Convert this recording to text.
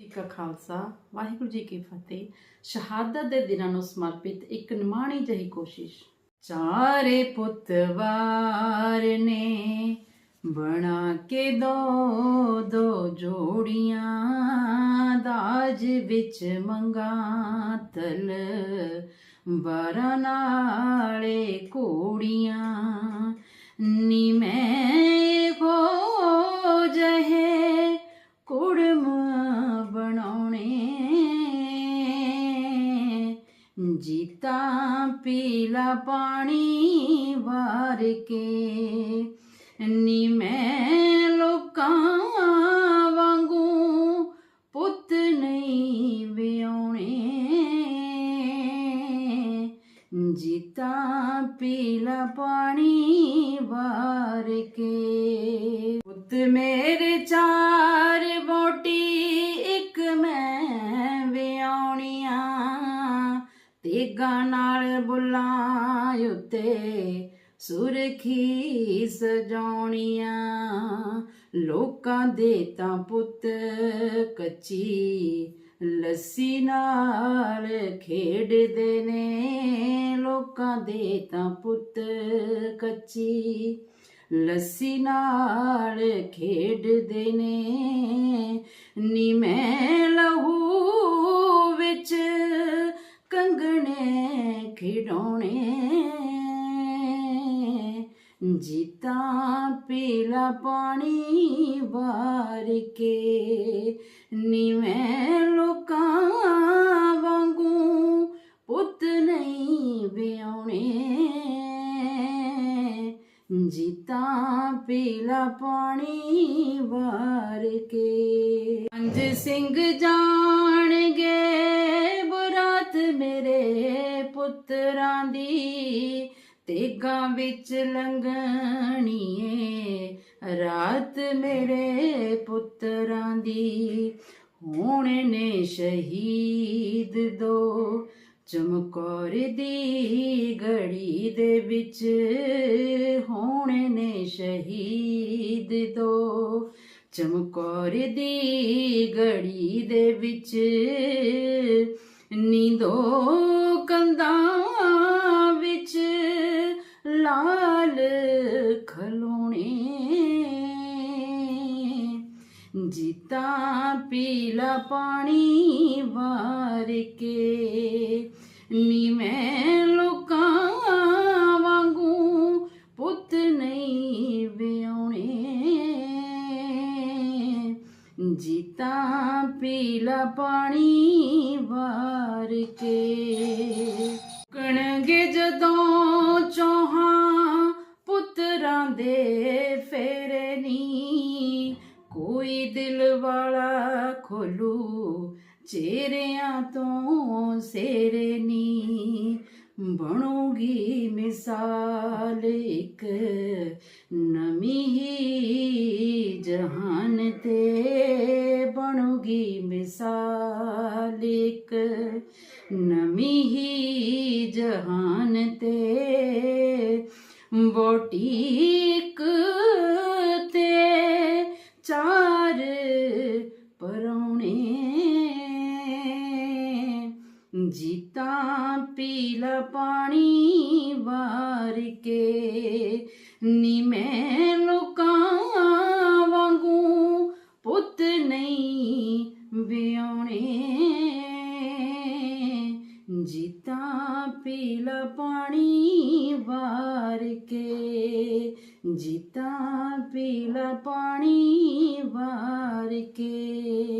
ਜੀ ਕਾ ਖਾਲਸਾ, ਵਾਹਿਗੁਰੂ ਜੀ ਕੀ ਫਤਿਹ। ਸ਼ਹਾਦਤ ਦੇ ਦਿਨਾਂ ਨੂੰ ਸਮਰਪਿਤ ਇੱਕ ਨਿਮਾਣੀ ਜਿਹੀ ਕੋਸ਼ਿਸ਼। ਚਾਰੇ ਪੁੱਤਵਾਰ ਨੇ ਬਣਾ ਕੇ ਦੋ ਦੋ ਜੋੜੀਆਂ ਦਾਜ ਵਿੱਚ ਮੰਗਾ ਤਲ। ਬਾਰਾਂ ਨਾਲੇ ਕੋੜੀਆਂ ਨੀ ਜੀਤਾ ਪੀਲਾ ਪਾਣੀ ਵਾਰ ਕੇ। ਨੀ ਮੈਂ ਲੋਕਾਂ ਵਾਂਗੂ ਪੁੱਤ ਨਹੀਂ ਵਿਆਉਣੇ। ਜੀਤਾ ਪੀਲਾ ਪਾਣੀ ਵਾਰ ਕੇ। ਪੁੱਤ ਮੇਰੇ ਤੇਗਾ ਨਾਲ ਬੁੱਲਾਂ ਉੱਤੇ ਸੁਰਖੀ ਸਜਾਉਣੀਆਂ। ਲੋਕਾਂ ਦੇ ਤਾਂ ਪੁੱਤ ਕੱਚੀ ਲੱਸੀ ਨਾਲ ਖੇਡਦੇ ਨੇ। ਲੋਕਾਂ ਦੇ ਤਾਂ ਪੁੱਤ ਕੱਚੀ ਲੱਸੀ ਨਾਲ ਖੇਡਦੇ ਨੇ। ਜੀਤਾ ਪੀਲਾ ਪਾਣੀ ਵਾਰ ਕੇ ਨੀ ਲੋਕਾਂ ਵਾਂਗੂ ਪੁੱਤ ਨਹੀਂ ਵਿਆਉਣੇ। ਜੀਤਾ ਪੀਲਾ ਪਾਣੀ ਵਾਰ ਕੇ ਅੰਜ ਸਿੰਘ ਜਾਣਗੇ ਤੇਗਾਂ ਵਿੱਚ ਲੰਗਣੀਏ ਰਾਤ ਮੇਰੇ ਪੁੱਤਰਾਂ ਦੀ। ਹੁਣ ਨੇ ਸ਼ਹੀਦ ਦੋ, ਚਮਕੌਰ ਦੀ ਗੜੀ ਦੇ ਵਿੱਚ। ਹੁਣ ਨੇ ਸ਼ਹੀਦ ਦੋ, ਚਮਕੌਰ ਦੀ ਗੜੀ ਦੇ ਵਿੱਚ। ਨੀਂਦੋ ਜੀਤਾ ਪੀਲਾ ਪਾਣੀ ਵਾਰ ਕੇ। ਨੀ ਮੈਂ ਲੋਕਾਂ ਵਾਂਗੂ ਪੁੱਤ ਨਹੀਂ ਵਿਆਉਣੇ। ਜੀਤਾ ਪੀਲਾ ਪਾਣੀ ਵਾਰ ਕੇ। ਕੋਈ ਦਿਲ ਵਾਲਾ ਖੋਲੂ, ਚਿਹਰਿਆਂ ਤੋਂ ਸੇਰੇ ਨੀ ਬਣੂਗੀ ਮਿਸਾਲ ਇੱਕ ਨਮੀ ਹੀ ਜਹਾਨ ਤੇ ਬਣੂਗੀ ਮਿਸਾਲ ਇੱਕ ਨਵੀਂ ਹੀ ਜਹਾਨ ਤੇ ਬੋਟੀਕ ਪਾਣੀ ਵਾਰ ਕੇ ਨੀ ਮੈਂ ਲੋਕਾਂ ਵਾਂਗੂ ਪੁੱਤ ਨਹੀਂ ਵਿਆਉਣੇ। ਜੀਤਾ ਪੀਲਾ ਪਾਣੀ ਵਾਰ ਕੇ, ਜੀਤਾ ਪੀਲਾ ਪਾਣੀ ਵਾਰ ਕੇ।